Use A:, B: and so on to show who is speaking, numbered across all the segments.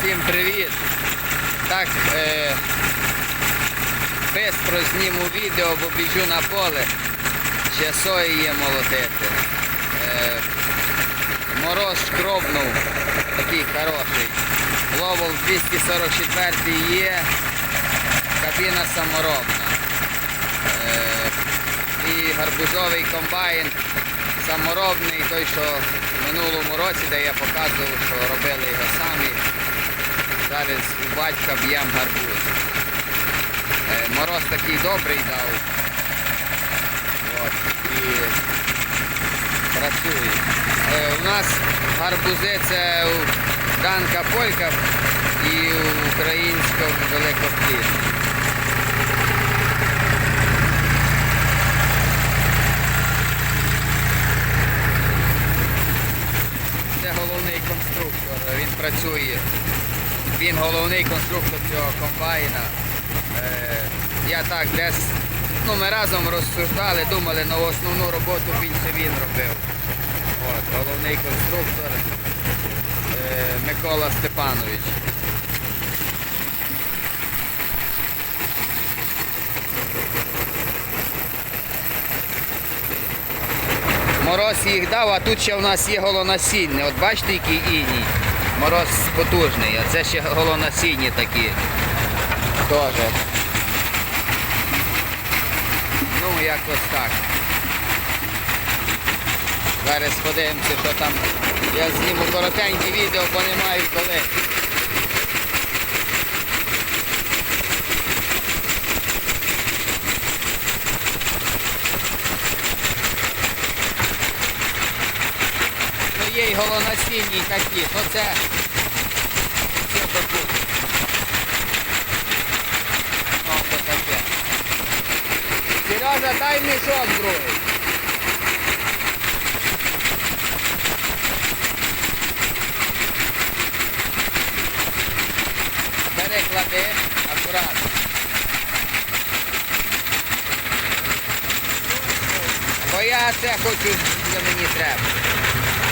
A: Всім привіт! Так, е, бистро зніму відео, бо біжу на поле. Ще є молотити. Е, мороз шкробнув, такий хороший. Ловол 244 є, кабіна саморобна. Е, і гарбузовий комбайн саморобний, той, що в минулому році, де я показував, що робили його самі. Зараз у батька б'єм гарбуз. Е, Мороз такий добрий дав. От, і працює. Е, У нас гарбузи це Данка Полька і українська великоплід. Це головний конструктор, він працює. Він головний конструктор цього комбайна. Е, я так десь, ну ми разом розсуждали, думали, на основну роботу більше він робив. От, головний конструктор е, Микола Степанович. Мороз їх дав, а тут ще в нас є голонасіння. От бачите, який іній. Мороз потужний, а це ще голонасінні такі. Теж. Ну, якось так. Зараз подивимося, що там. Я зніму коротеньке відео, бо не маю коли. Ну є й голонасінні такі, то це це таку. О, то таке. Сережа, дай мішок другий. Бери, клади, акуратно. Бо я це хочу, що мені треба.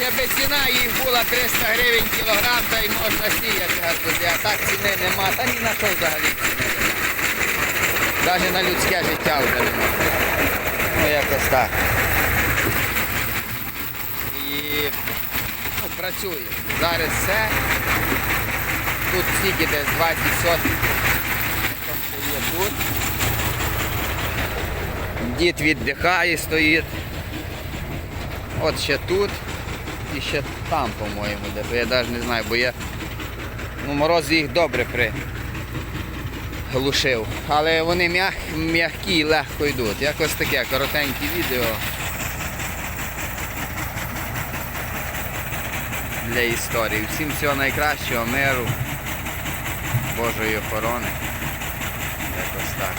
A: Ще би ціна їх була 300 гривень кілограм, та й можна сіяти гарбузи, а так ціни нема, та ні на що взагалі. Навіть на людське життя вже нема. Ну якось так. І ну, працює. Зараз все. Тут стільки десь 20 сотень. Дід віддихає, стоїть. От ще тут і ще там, по-моєму, де я навіть не знаю, бо я ну, мороз їх добре приглушив. Але вони м'як, м'які і легко йдуть. Якось таке коротеньке відео. Для історії. Всім всього найкращого, миру, Божої охорони. Якось так.